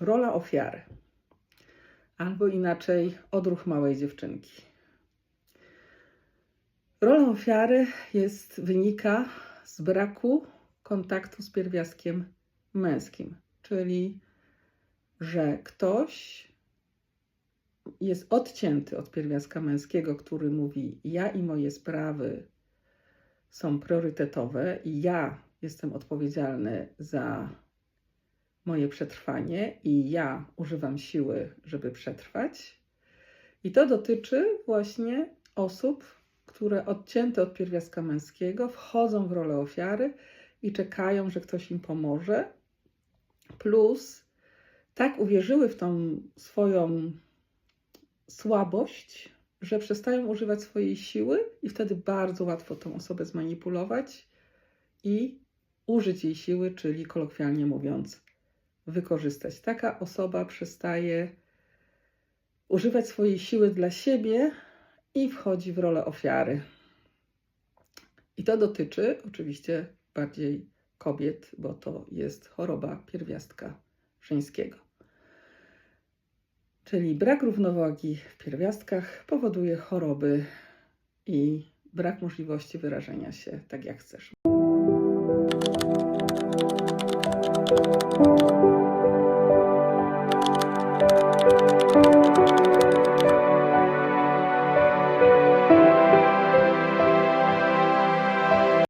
rola ofiary, albo inaczej odruch małej dziewczynki. Rola ofiary jest, wynika z braku kontaktu z pierwiastkiem męskim, czyli że ktoś jest odcięty od pierwiastka męskiego, który mówi: Ja i moje sprawy są priorytetowe i ja jestem odpowiedzialny za moje przetrwanie i ja używam siły, żeby przetrwać. I to dotyczy właśnie osób, które odcięte od pierwiastka męskiego wchodzą w rolę ofiary i czekają, że ktoś im pomoże. Plus tak uwierzyły w tą swoją słabość, że przestają używać swojej siły i wtedy bardzo łatwo tą osobę zmanipulować i użyć jej siły, czyli kolokwialnie mówiąc, wykorzystać. Taka osoba przestaje używać swojej siły dla siebie i wchodzi w rolę ofiary. I to dotyczy oczywiście bardziej kobiet, bo to jest choroba pierwiastka żeńskiego. Czyli brak równowagi w pierwiastkach powoduje choroby i brak możliwości wyrażenia się tak jak chcesz.